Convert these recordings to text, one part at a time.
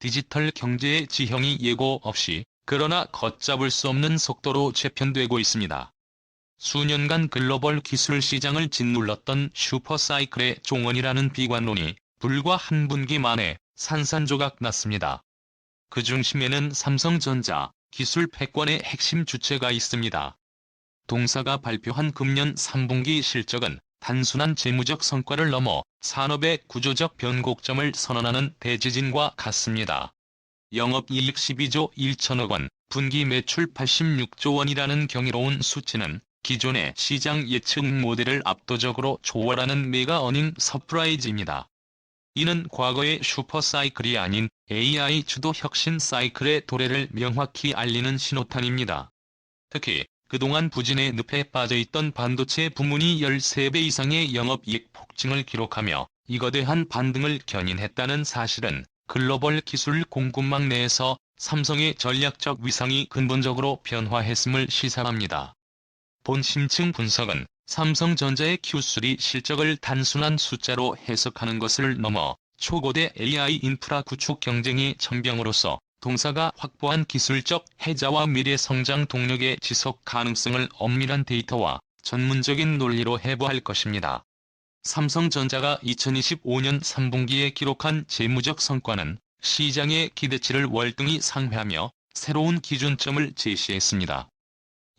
디지털 경제의 지형이 예고 없이 그러나 걷잡을 수 없는 속도로 재편되고 있습니다. 수년간 글로벌 기술 시장을 짓눌렀던 슈퍼사이클의 종언이라는 비관론이 불과 한 분기 만에 산산조각 났습니다. 그 중심에는 삼성전자 기술 패권의 핵심 주체가 있습니다. 동사가 발표한 금년 3분기 실적은 단순한 재무적 성과를 넘어 산업의 구조적 변곡점을 선언하는 대지진과 같습니다. 영업이익 12조 1천억 원, 분기 매출 86조 원이라는 경이로운 수치는 기존의 시장 예측 모델을 압도적으로 초월하는 메가 어닝 서프라이즈입니다. 이는 과거의 슈퍼사이클이 아닌 AI 주도 혁신 사이클의 도래를 명확히 알리는 신호탄입니다. 특히 그동안 부진의 늪에 빠져있던 반도체 부문이 13배 이상의 영업이익 폭증을 기록하며 이거대한 반등을 견인했다는 사실은 글로벌 기술 공급망 내에서 삼성의 전략적 위상이 근본적으로 변화했음을 시사합니다. 본 심층 분석은 삼성전자의 Q3 실적을 단순한 숫자로 해석하는 것을 넘어 초고대 AI 인프라 구축 경쟁의 전병으로서 동사가 확보한 기술적 해자와 미래 성장 동력의 지속 가능성을 엄밀한 데이터와 전문적인 논리로 해부할 것입니다. 삼성전자가 2025년 3분기에 기록한 재무적 성과는 시장의 기대치를 월등히 상회하며 새로운 기준점을 제시했습니다.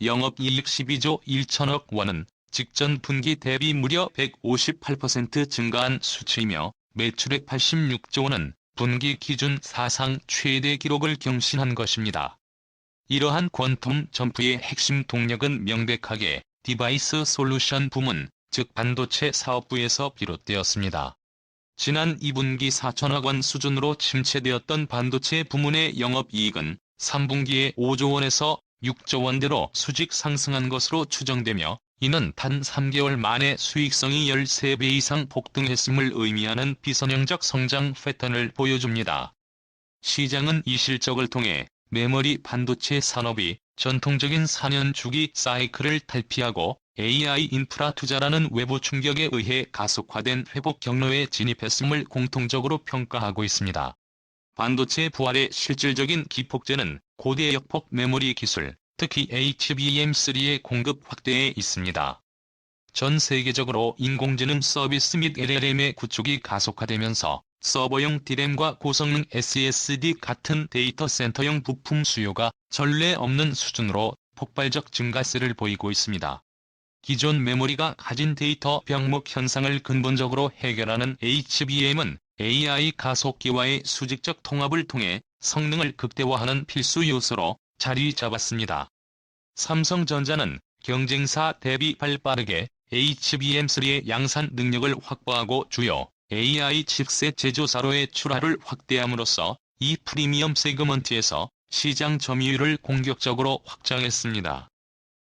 영업이익 12조 1천억 원은 직전 분기 대비 무려 158% 증가한 수치이며 매출액 86조 원은 분기 기준 사상 최대 기록을 경신한 것입니다. 이러한 퀀텀 점프의 핵심 동력은 명백하게 디바이스 솔루션 부문, 즉 반도체 사업부에서 비롯되었습니다. 지난 2분기 4천억 원 수준으로 침체되었던 반도체 부문의 영업이익은 3분기에 5조 원에서 6조 원대로 수직 상승한 것으로 추정되며 이는 단 3개월 만에 수익성이 13배 이상 폭등했음을 의미하는 비선형적 성장 패턴을 보여줍니다. 시장은 이 실적을 통해 메모리 반도체 산업이 전통적인 4년 주기 사이클을 탈피하고 AI 인프라 투자라는 외부 충격에 의해 가속화된 회복 경로에 진입했음을 공통적으로 평가하고 있습니다. 반도체 부활의 실질적인 기폭제는 고대 역폭 메모리 기술, 특히 HBM3의 공급 확대에 있습니다. 전 세계적으로 인공지능 서비스 및 LLM의 구축이 가속화되면서 서버용 D램과 고성능 SSD 같은 데이터 센터용 부품 수요가 전례 없는 수준으로 폭발적 증가세를 보이고 있습니다. 기존 메모리가 가진 데이터 병목 현상을 근본적으로 해결하는 HBM은 AI 가속기와의 수직적 통합을 통해 성능을 극대화하는 필수 요소로 자리 잡았습니다. 삼성전자는 경쟁사 대비 발빠르게 HBM3의 양산 능력을 확보하고 주요 AI 칩셋 제조사로의 출하를 확대함으로써 이 프리미엄 세그먼트에서 시장 점유율을 공격적으로 확장했습니다.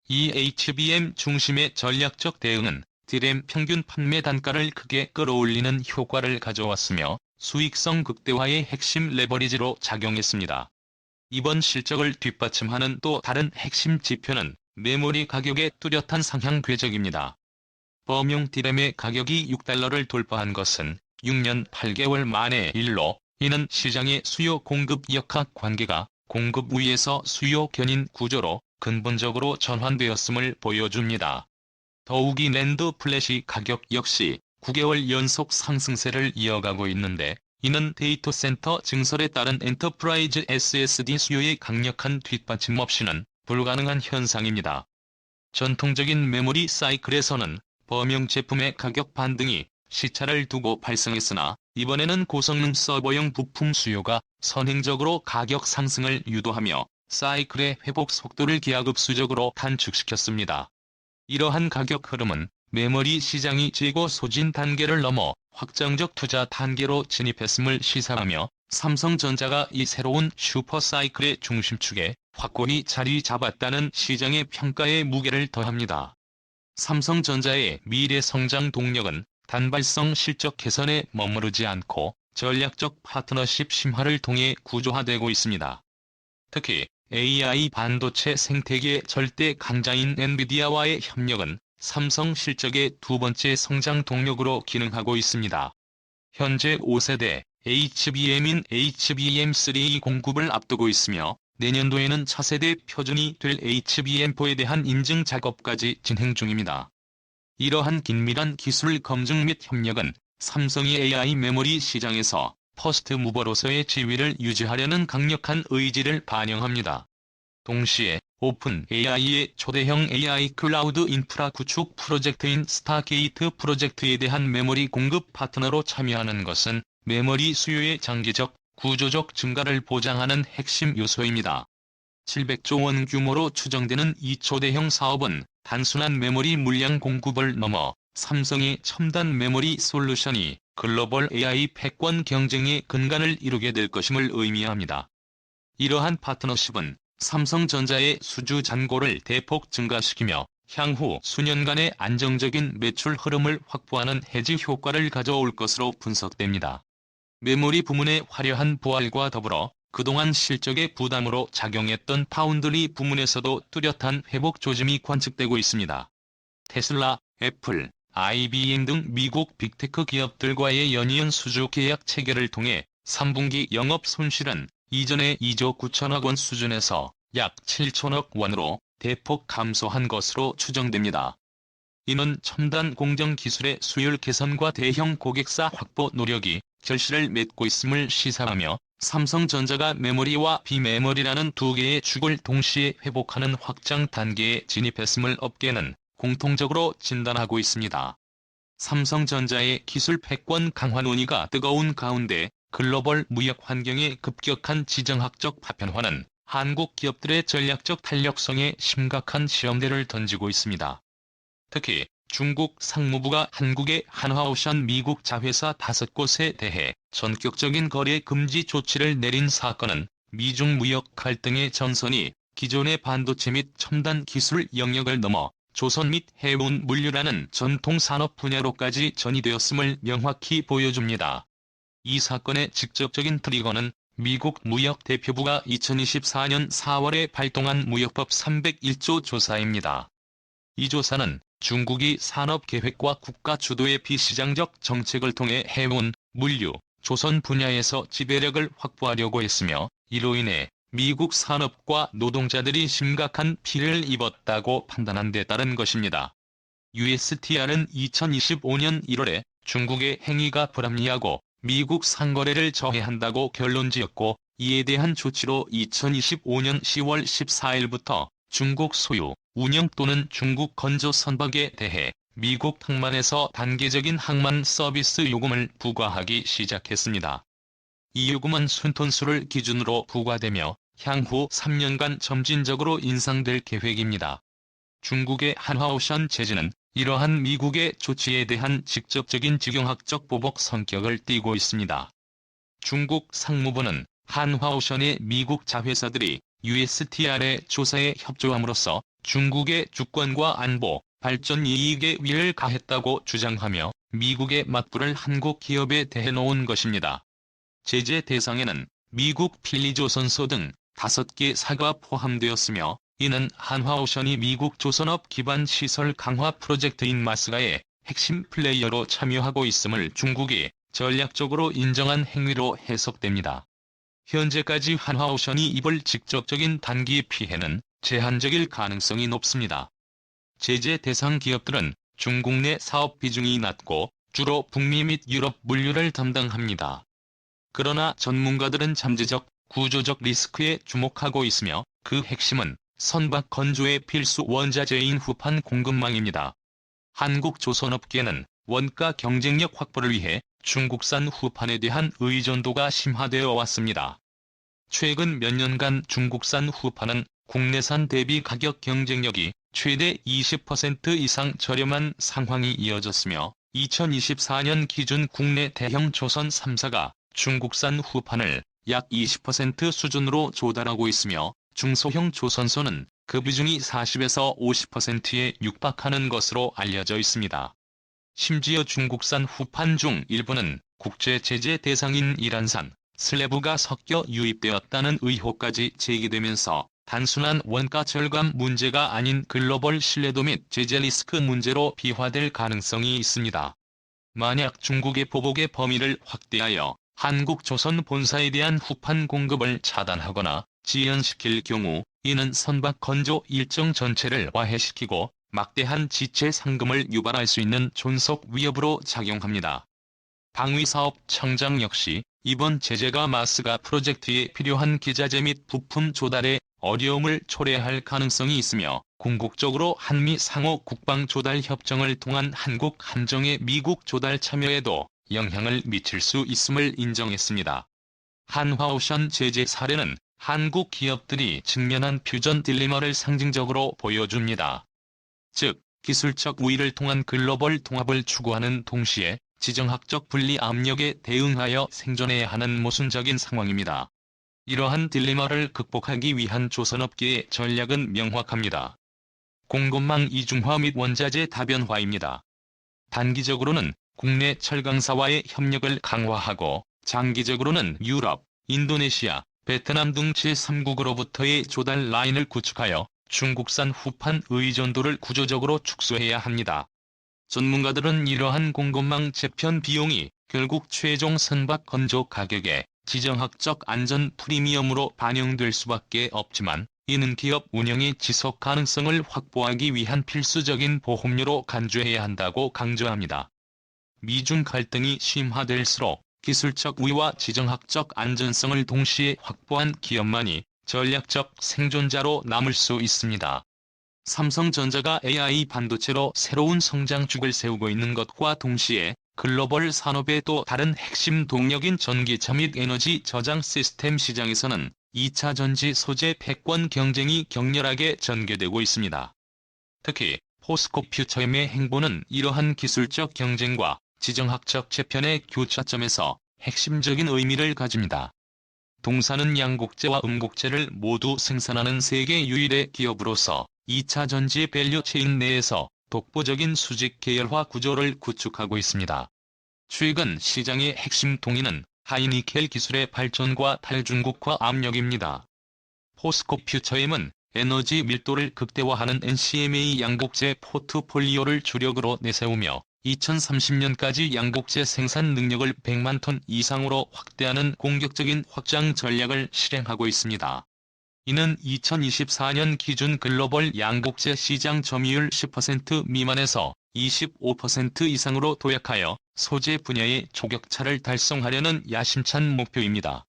이 HBM 중심의 전략적 대응은 디램 평균 판매 단가를 크게 끌어올리는 효과를 가져왔으며 수익성 극대화의 핵심 레버리지로 작용했습니다. 이번 실적을 뒷받침하는 또 다른 핵심 지표는 메모리 가격의 뚜렷한 상향 궤적입니다. 범용 디램의 가격이 6달러를 돌파한 것은 6년 8개월 만의 일로 이는 시장의 수요 공급 역학 관계가 공급 위에서 수요 견인 구조로 근본적으로 전환되었음을 보여줍니다. 더욱이 랜드 플래시 가격 역시 9개월 연속 상승세를 이어가고 있는데 이는 데이터 센터 증설에 따른 엔터프라이즈 SSD 수요의 강력한 뒷받침 없이는 불가능한 현상입니다. 전통적인 메모리 사이클에서는 범용 제품의 가격 반등이 시차를 두고 발생했으나 이번에는 고성능 서버용 부품 수요가 선행적으로 가격 상승을 유도하며 사이클의 회복 속도를 기하급수적으로 단축시켰습니다. 이러한 가격 흐름은 메모리 시장이 재고 소진 단계를 넘어 확장적 투자 단계로 진입했음을 시사하며 삼성전자가 이 새로운 슈퍼사이클의 중심축에 확고히 자리 잡았다는 시장의 평가에 무게를 더합니다. 삼성전자의 미래 성장 동력은 단발성 실적 개선에 머무르지 않고 전략적 파트너십 심화를 통해 구조화되고 있습니다. 특히 AI 반도체 생태계 절대 강자인 엔비디아와의 협력은 삼성 실적의 두 번째 성장 동력으로 기능하고 있습니다. 현재 5세대 HBM인 HBM3 공급을 앞두고 있으며 내년도에는 차세대 표준이 될 HBM4에 대한 인증 작업까지 진행 중입니다. 이러한 긴밀한 기술 검증 및 협력은 삼성이 AI 메모리 시장에서 퍼스트 무버로서의 지위를 유지하려는 강력한 의지를 반영합니다. 동시에 오픈 AI의 초대형 AI 클라우드 인프라 구축 프로젝트인 스타게이트 프로젝트에 대한 메모리 공급 파트너로 참여하는 것은 메모리 수요의 장기적, 구조적 증가를 보장하는 핵심 요소입니다. 700조 원 규모로 추정되는 이 초대형 사업은 단순한 메모리 물량 공급을 넘어 삼성의 첨단 메모리 솔루션이 글로벌 AI 패권 경쟁의 근간을 이루게 될 것임을 의미합니다. 이러한 파트너십은 삼성전자의 수주 잔고를 대폭 증가시키며 향후 수년간의 안정적인 매출 흐름을 확보하는 해지 효과를 가져올 것으로 분석됩니다. 메모리 부문의 화려한 부활과 더불어 그동안 실적의 부담으로 작용했던 파운드리 부문에서도 뚜렷한 회복 조짐이 관측되고 있습니다. 테슬라, 애플, IBM 등 미국 빅테크 기업들과의 연이은 수주 계약 체결을 통해 3분기 영업 손실은 이전의 2조 9천억 원 수준에서 약 7천억 원으로 대폭 감소한 것으로 추정됩니다. 이는 첨단 공정 기술의 수율 개선과 대형 고객사 확보 노력이 결실을 맺고 있음을 시사하며 삼성전자가 메모리와 비메모리라는 두 개의 축을 동시에 회복하는 확장 단계에 진입했음을 업계는 공통적으로 진단하고 있습니다. 삼성전자의 기술 패권 강화 논의가 뜨거운 가운데 글로벌 무역 환경의 급격한 지정학적 파편화는 한국 기업들의 전략적 탄력성에 심각한 시험대를 던지고 있습니다. 특히 중국 상무부가 한국의 한화오션 미국 자회사 다섯 곳에 대해 전격적인 거래 금지 조치를 내린 사건은 미중 무역 갈등의 전선이 기존의 반도체 및 첨단 기술 영역을 넘어 조선 및 해운 물류라는 전통 산업 분야로까지 전이되었음을 명확히 보여줍니다. 이 사건의 직접적인 트리거는 미국 무역대표부가 2024년 4월에 발동한 무역법 301조 조사입니다. 이 조사는 중국이 산업계획과 국가 주도의 비시장적 정책을 통해 해운, 물류, 조선 분야에서 지배력을 확보하려고 했으며 이로 인해 미국 산업과 노동자들이 심각한 피해를 입었다고 판단한 데 따른 것입니다. USTR은 2025년 1월에 중국의 행위가 불합리하고 미국 상거래를 저해한다고 결론지었고 이에 대한 조치로 2025년 10월 14일부터 중국 소유, 운영 또는 중국 건조 선박에 대해 미국 항만에서 단계적인 항만 서비스 요금을 부과하기 시작했습니다. 이 요금은 순톤수를 기준으로 부과되며 향후 3년간 점진적으로 인상될 계획입니다. 중국의 한화오션 제지는 이러한 미국의 조치에 대한 직접적인 직용학적 보복 성격을 띠고 있습니다. 중국 상무부는 한화오션의 미국 자회사들이 USTR의 조사에 협조함으로써 중국의 주권과 안보, 발전 이익에 위를 가했다고 주장하며 미국의 맞불을 한국 기업에 대해 놓은 것입니다. 제재 대상에는 미국 필리조선소 등 다섯 개 사가 포함되었으며 이는 한화오션이 미국 조선업 기반 시설 강화 프로젝트인 마스가의 핵심 플레이어로 참여하고 있음을 중국이 전략적으로 인정한 행위로 해석됩니다. 현재까지 한화오션이 입을 직접적인 단기 피해는 제한적일 가능성이 높습니다. 제재 대상 기업들은 중국 내 사업 비중이 낮고 주로 북미 및 유럽 물류를 담당합니다. 그러나 전문가들은 잠재적, 구조적 리스크에 주목하고 있으며 그 핵심은 선박 건조의 필수 원자재인 후판 공급망입니다. 한국 조선업계는 원가 경쟁력 확보를 위해 중국산 후판에 대한 의존도가 심화되어 왔습니다. 최근 몇 년간 중국산 후판은 국내산 대비 가격 경쟁력이 최대 20% 이상 저렴한 상황이 이어졌으며 2024년 기준 국내 대형 조선 3사가 중국산 후판을 약 20% 수준으로 조달하고 있으며 중소형 조선소는 그 비중이 40에서 50%에 육박하는 것으로 알려져 있습니다. 심지어 중국산 후판 중 일부는 국제 제재 대상인 이란산, 슬래브가 섞여 유입되었다는 의혹까지 제기되면서 단순한 원가 절감 문제가 아닌 글로벌 신뢰도 및 제재 리스크 문제로 비화될 가능성이 있습니다. 만약 중국의 보복의 범위를 확대하여 한국 조선 본사에 대한 후판 공급을 차단하거나 지연시킬 경우 이는 선박 건조 일정 전체를 와해시키고 막대한 지체 상금을 유발할 수 있는 존속 위협으로 작용합니다. 방위사업 청장 역시 이번 제재가 마스가 프로젝트에 필요한 기자재 및 부품 조달에 어려움을 초래할 가능성이 있으며 궁극적으로 한미 상호 국방 조달 협정을 통한 한국 함정의 미국 조달 참여에도 영향을 미칠 수 있음을 인정했습니다. 한화오션 제재 사례는 한국 기업들이 직면한 퓨전 딜레마를 상징적으로 보여줍니다. 즉, 기술적 우위를 통한 글로벌 통합을 추구하는 동시에 지정학적 분리 압력에 대응하여 생존해야 하는 모순적인 상황입니다. 이러한 딜레마를 극복하기 위한 조선업계의 전략은 명확합니다. 공급망 이중화 및 원자재 다변화입니다. 단기적으로는 국내 철강사와의 협력을 강화하고 장기적으로는 유럽, 인도네시아, 베트남 등 제3국으로부터의 조달 라인을 구축하여 중국산 후판 의존도를 구조적으로 축소해야 합니다. 전문가들은 이러한 공급망 재편 비용이 결국 최종 선박 건조 가격에 지정학적 안전 프리미엄으로 반영될 수밖에 없지만 이는 기업 운영의 지속 가능성을 확보하기 위한 필수적인 보험료로 간주해야 한다고 강조합니다. 미중 갈등이 심화될수록 기술적 우위와 지정학적 안전성을 동시에 확보한 기업만이 전략적 생존자로 남을 수 있습니다. 삼성전자가 AI 반도체로 새로운 성장축을 세우고 있는 것과 동시에 글로벌 산업의 또 다른 핵심 동력인 전기차 및 에너지 저장 시스템 시장에서는 2차 전지 소재 패권 경쟁이 격렬하게 전개되고 있습니다. 특히 포스코 퓨처엠의 행보는 이러한 기술적 경쟁과 지정학적 재편의 교차점에서 핵심적인 의미를 가집니다. 동사는 양곡재와 음곡재를 모두 생산하는 세계 유일의 기업으로서 2차 전지 밸류 체인 내에서 독보적인 수직 계열화 구조를 구축하고 있습니다. 최근 시장의 핵심 동의는 하이니켈 기술의 발전과 탈중국화 압력입니다. 포스코 퓨처엠은 에너지 밀도를 극대화하는 NCMA 양곡재 포트폴리오를 주력으로 내세우며 2030년까지 양곡재 생산 능력을 100만 톤 이상으로 확대하는 공격적인 확장 전략을 실행하고 있습니다. 이는 2024년 기준 글로벌 양곡재 시장 점유율 10% 미만에서 25% 이상으로 도약하여 소재 분야의 초격차를 달성하려는 야심찬 목표입니다.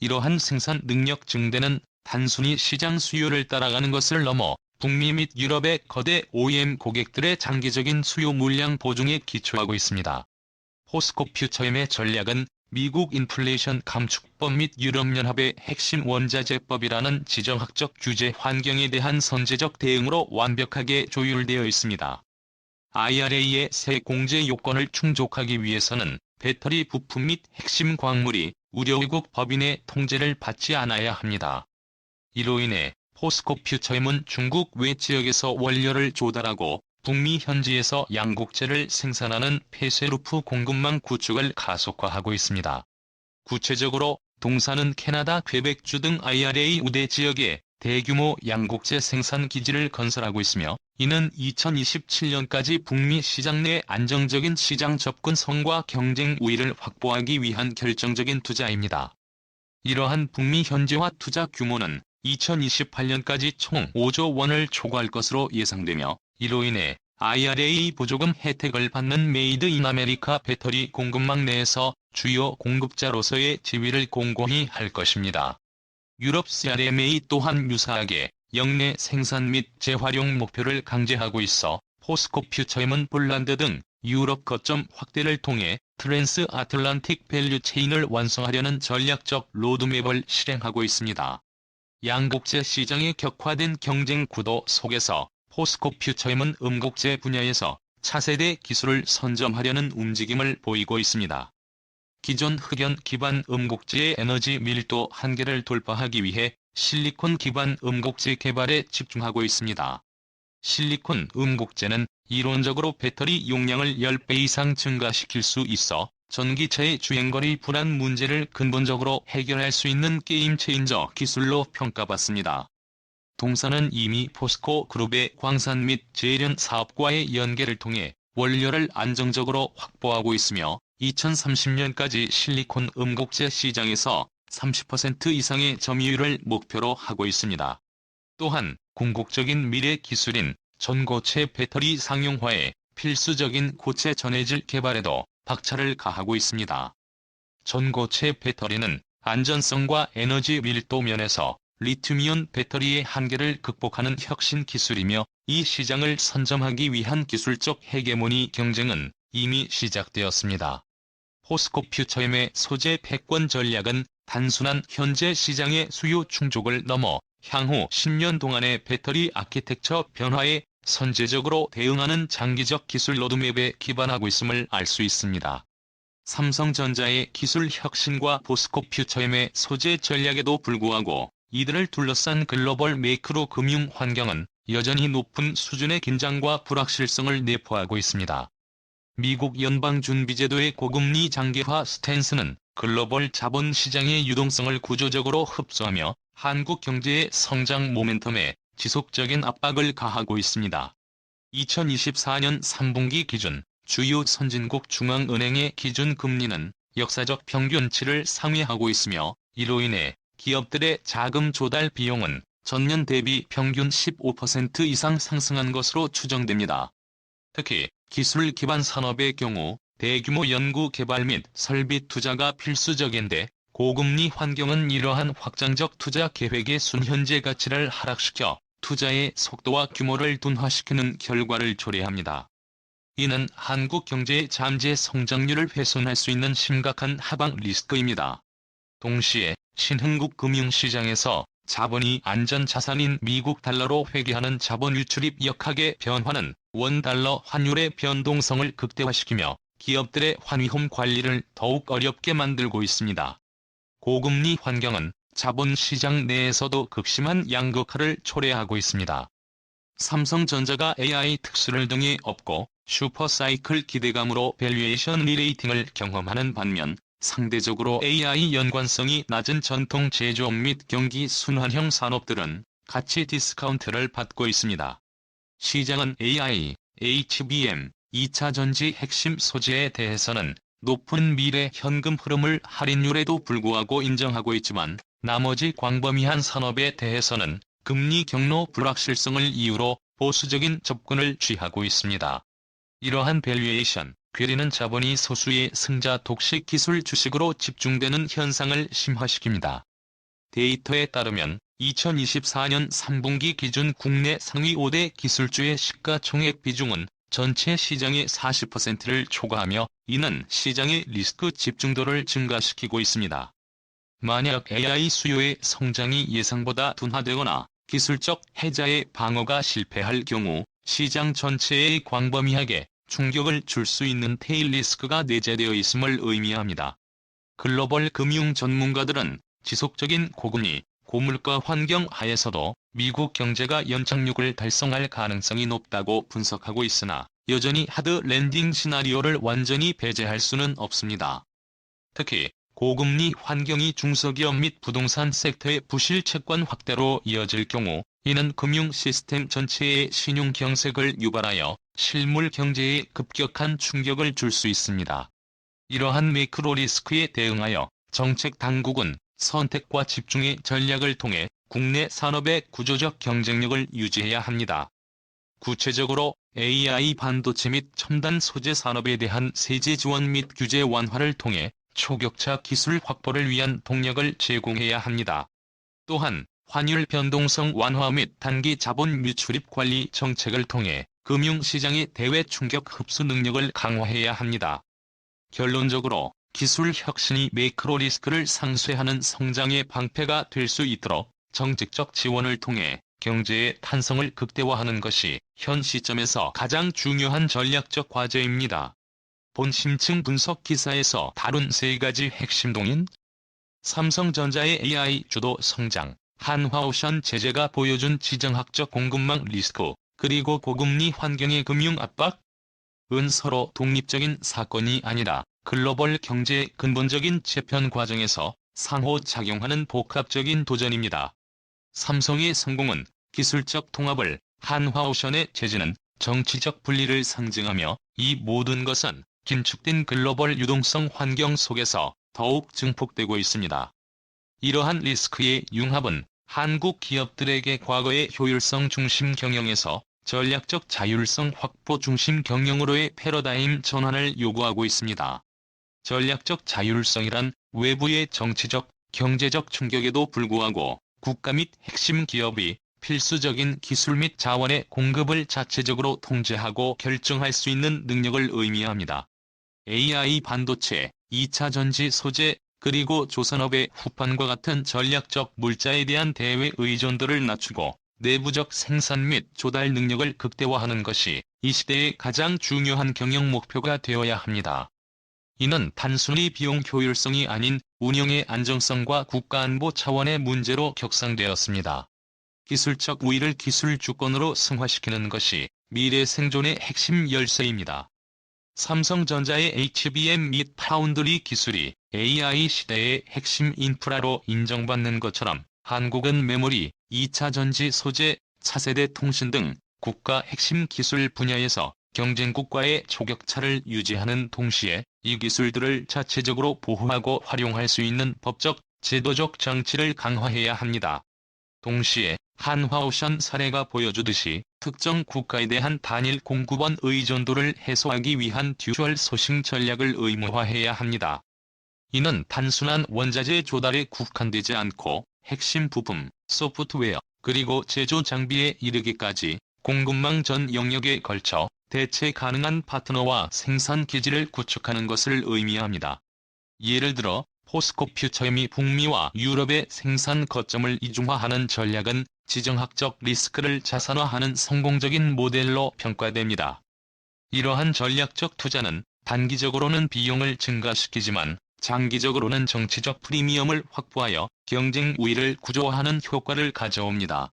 이러한 생산 능력 증대는 단순히 시장 수요를 따라가는 것을 넘어 북미 및 유럽의 거대 OEM 고객들의 장기적인 수요 물량 보증에 기초하고 있습니다. 포스코 퓨처엠의 전략은 미국 인플레이션 감축법 및 유럽연합의 핵심 원자재법이라는 지정학적 규제 환경에 대한 선제적 대응으로 완벽하게 조율되어 있습니다. IRA의 새 공제 요건을 충족하기 위해서는 배터리 부품 및 핵심 광물이 우려외국 법인의 통제를 받지 않아야 합니다. 이로 인해 포스코 퓨처엠은 중국 외 지역에서 원료를 조달하고 북미 현지에서 양곡재를 생산하는 폐쇄루프 공급망 구축을 가속화하고 있습니다. 구체적으로 동사는 캐나다 퀘벡주 등 IRA 우대 지역에 대규모 양곡재 생산 기지를 건설하고 있으며 이는 2027년까지 북미 시장 내 안정적인 시장 접근성과 경쟁 우위를 확보하기 위한 결정적인 투자입니다. 이러한 북미 현지화 투자 규모는 2028년까지 총 5조 원을 초과할 것으로 예상되며 이로 인해 IRA 보조금 혜택을 받는 메이드 인 아메리카 배터리 공급망 내에서 주요 공급자로서의 지위를 공고히 할 것입니다. 유럽 CRMA 또한 유사하게 역내 생산 및 재활용 목표를 강제하고 있어 포스코 퓨처엠은 폴란드 등 유럽 거점 확대를 통해 트랜스 아틀란틱 밸류 체인을 완성하려는 전략적 로드맵을 실행하고 있습니다. 양곡재 시장의 격화된 경쟁 구도 속에서 포스코 퓨처엠은 음곡재 분야에서 차세대 기술을 선점하려는 움직임을 보이고 있습니다. 기존 흑연 기반 음곡재의 에너지 밀도 한계를 돌파하기 위해 실리콘 기반 음곡재 개발에 집중하고 있습니다. 실리콘 음곡재는 이론적으로 배터리 용량을 10배 이상 증가시킬 수 있어 전기차의 주행거리 불안 문제를 근본적으로 해결할 수 있는 게임 체인저 기술로 평가받습니다. 동사는 이미 포스코 그룹의 광산 및 제련 사업과의 연계를 통해 원료를 안정적으로 확보하고 있으며 2030년까지 실리콘 음곡재 시장에서 30% 이상의 점유율을 목표로 하고 있습니다. 또한 궁극적인 미래 기술인 전고체 배터리 상용화에 필수적인 고체 전해질 개발에도 박차를 가하고 있습니다. 전고체 배터리는 안전성과 에너지 밀도 면에서 리튬이온 배터리의 한계를 극복하는 혁신 기술이며 이 시장을 선점하기 위한 기술적 헤게모니 경쟁은 이미 시작되었습니다. 포스코 퓨처엠의 소재 패권 전략은 단순한 현재 시장의 수요 충족을 넘어 향후 10년 동안의 배터리 아키텍처 변화에 선제적으로 대응하는 장기적 기술 로드맵에 기반하고 있음을 알 수 있습니다. 삼성전자의 기술 혁신과 포스코 퓨처엠의 소재 전략에도 불구하고 이들을 둘러싼 글로벌 매크로 금융 환경은 여전히 높은 수준의 긴장과 불확실성을 내포하고 있습니다. 미국 연방준비제도의 고금리 장기화 스탠스는 글로벌 자본 시장의 유동성을 구조적으로 흡수하며 한국 경제의 성장 모멘텀에 지속적인 압박을 가하고 있습니다. 2024년 3분기 기준 주요 선진국 중앙은행의 기준 금리는 역사적 평균치를 상회하고 있으며 이로 인해 기업들의 자금 조달 비용은 전년 대비 평균 15% 이상 상승한 것으로 추정됩니다. 특히 기술 기반 산업의 경우 대규모 연구 개발 및 설비 투자가 필수적인데 고금리 환경은 이러한 확장적 투자 계획의 순현재 가치를 하락시켜 투자의 속도와 규모를 둔화시키는 결과를 초래합니다. 이는 한국 경제의 잠재 성장률을 훼손할 수 있는 심각한 하방 리스크입니다. 동시에 신흥국 금융시장에서 자본이 안전자산인 미국 달러로 회귀하는 자본 유출입 역학의 변화는 원달러 환율의 변동성을 극대화시키며 기업들의 환위홈 관리를 더욱 어렵게 만들고 있습니다. 고금리 환경은 자본시장 내에서도 극심한 양극화를 초래하고 있습니다. 삼성전자가 AI 특수를 등에 업고 슈퍼사이클 기대감으로 밸류에이션 리레이팅을 경험하는 반면 상대적으로 AI 연관성이 낮은 전통 제조업 및 경기 순환형 산업들은 가치 디스카운트를 받고 있습니다. 시장은 AI, HBM, 2차 전지 핵심 소재에 대해서는 높은 미래 현금 흐름을 할인율에도 불구하고 인정하고 있지만 나머지 광범위한 산업에 대해서는 금리 경로 불확실성을 이유로 보수적인 접근을 취하고 있습니다. 이러한 밸류에이션, 괴리는 자본이 소수의 승자 독식 기술 주식으로 집중되는 현상을 심화시킵니다. 데이터에 따르면 2024년 3분기 기준 국내 상위 5대 기술주의 시가총액 비중은 전체 시장의 40%를 초과하며 이는 시장의 리스크 집중도를 증가시키고 있습니다. 만약 AI 수요의 성장이 예상보다 둔화되거나 기술적 해자의 방어가 실패할 경우 시장 전체에 광범위하게 충격을 줄 수 있는 테일 리스크가 내재되어 있음을 의미합니다. 글로벌 금융 전문가들은 지속적인 고금리, 고물가 환경 하에서도 미국 경제가 연착륙을 달성할 가능성이 높다고 분석하고 있으나 여전히 하드 랜딩 시나리오를 완전히 배제할 수는 없습니다. 특히 고금리 환경이 중소기업 및 부동산 섹터의 부실 채권 확대로 이어질 경우 이는 금융 시스템 전체의 신용 경색을 유발하여 실물 경제에 급격한 충격을 줄 수 있습니다. 이러한 매크로 리스크에 대응하여 정책 당국은 선택과 집중의 전략을 통해 국내 산업의 구조적 경쟁력을 유지해야 합니다. 구체적으로 AI 반도체 및 첨단 소재 산업에 대한 세제 지원 및 규제 완화를 통해 초격차 기술 확보를 위한 동력을 제공해야 합니다. 또한 환율 변동성 완화 및 단기 자본 유출입 관리 정책을 통해 금융시장의 대외 충격 흡수 능력을 강화해야 합니다. 결론적으로 기술 혁신이 매크로 리스크를 상쇄하는 성장의 방패가 될 수 있도록 정책적 지원을 통해 경제의 탄성을 극대화하는 것이 현 시점에서 가장 중요한 전략적 과제입니다. 본 심층 분석 기사에서 다룬 세 가지 핵심 동인 삼성전자의 AI 주도 성장, 한화오션 제재가 보여준 지정학적 공급망 리스크, 그리고 고금리 환경의 금융 압박? 은 서로 독립적인 사건이 아니라 글로벌 경제의 근본적인 재편 과정에서 상호작용하는 복합적인 도전입니다. 삼성의 성공은 기술적 통합을, 한화오션의 제재는 정치적 분리를 상징하며 이 모든 것은 긴축된 글로벌 유동성 환경 속에서 더욱 증폭되고 있습니다. 이러한 리스크의 융합은 한국 기업들에게 과거의 효율성 중심 경영에서 전략적 자율성 확보 중심 경영으로의 패러다임 전환을 요구하고 있습니다. 전략적 자율성이란 외부의 정치적, 경제적 충격에도 불구하고 국가 및 핵심 기업이 필수적인 기술 및 자원의 공급을 자체적으로 통제하고 결정할 수 있는 능력을 의미합니다. AI 반도체, 2차 전지 소재, 그리고 조선업의 후판과 같은 전략적 물자에 대한 대외 의존도를 낮추고 내부적 생산 및 조달 능력을 극대화하는 것이 이 시대의 가장 중요한 경영 목표가 되어야 합니다. 이는 단순히 비용 효율성이 아닌 운영의 안정성과 국가안보 차원의 문제로 격상되었습니다. 기술적 우위를 기술 주권으로 승화시키는 것이 미래 생존의 핵심 열쇠입니다. 삼성전자의 HBM 및 파운드리 기술이 AI 시대의 핵심 인프라로 인정받는 것처럼 한국은 메모리, 2차 전지 소재, 차세대 통신 등 국가 핵심 기술 분야에서 경쟁국과의 초격차를 유지하는 동시에 이 기술들을 자체적으로 보호하고 활용할 수 있는 법적, 제도적 장치를 강화해야 합니다. 동시에 한화오션 사례가 보여주듯이 특정 국가에 대한 단일 공급원 의존도를 해소하기 위한 듀얼 소싱 전략을 의무화해야 합니다. 이는 단순한 원자재 조달에 국한되지 않고 핵심 부품, 소프트웨어, 그리고 제조 장비에 이르기까지 공급망 전 영역에 걸쳐 대체 가능한 파트너와 생산 기지를 구축하는 것을 의미합니다. 예를 들어 포스코 퓨처엠이 북미와 유럽의 생산 거점을 이중화하는 전략은 지정학적 리스크를 자산화하는 성공적인 모델로 평가됩니다. 이러한 전략적 투자는 단기적으로는 비용을 증가시키지만 장기적으로는 정치적 프리미엄을 확보하여 경쟁 우위를 구조화하는 효과를 가져옵니다.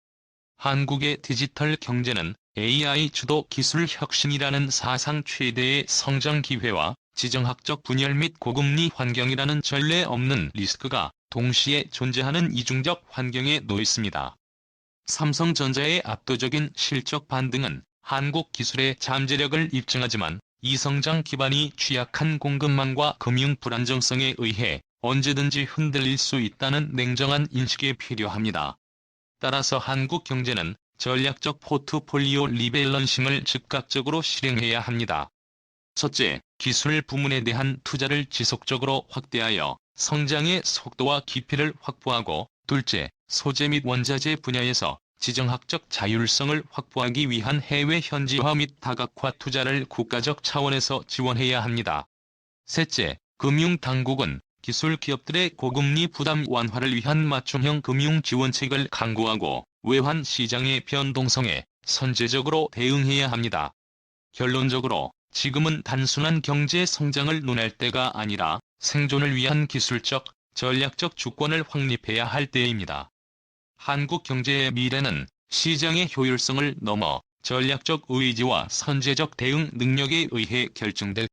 한국의 디지털 경제는 AI 주도 기술 혁신이라는 사상 최대의 성장 기회와 지정학적 분열 및 고금리 환경이라는 전례 없는 리스크가 동시에 존재하는 이중적 환경에 놓였습니다. 삼성전자의 압도적인 실적 반등은 한국 기술의 잠재력을 입증하지만 이성장 기반이 취약한 공급망과 금융 불안정성에 의해 언제든지 흔들릴 수 있다는 냉정한 인식이 필요합니다. 따라서 한국 경제는 전략적 포트폴리오 리밸런싱을 즉각적으로 실행해야 합니다. 첫째, 기술 부문에 대한 투자를 지속적으로 확대하여 성장의 속도와 깊이를 확보하고 둘째, 소재 및 원자재 분야에서 지정학적 자율성을 확보하기 위한 해외 현지화 및 다각화 투자를 국가적 차원에서 지원해야 합니다. 셋째, 금융당국은 기술 기업들의 고금리 부담 완화를 위한 맞춤형 금융 지원책을 강구하고 외환 시장의 변동성에 선제적으로 대응해야 합니다. 결론적으로 지금은 단순한 경제 성장을 논할 때가 아니라 생존을 위한 기술적, 전략적 주권을 확립해야 할 때입니다. 한국 경제의 미래는 시장의 효율성을 넘어 전략적 의지와 선제적 대응 능력에 의해 결정될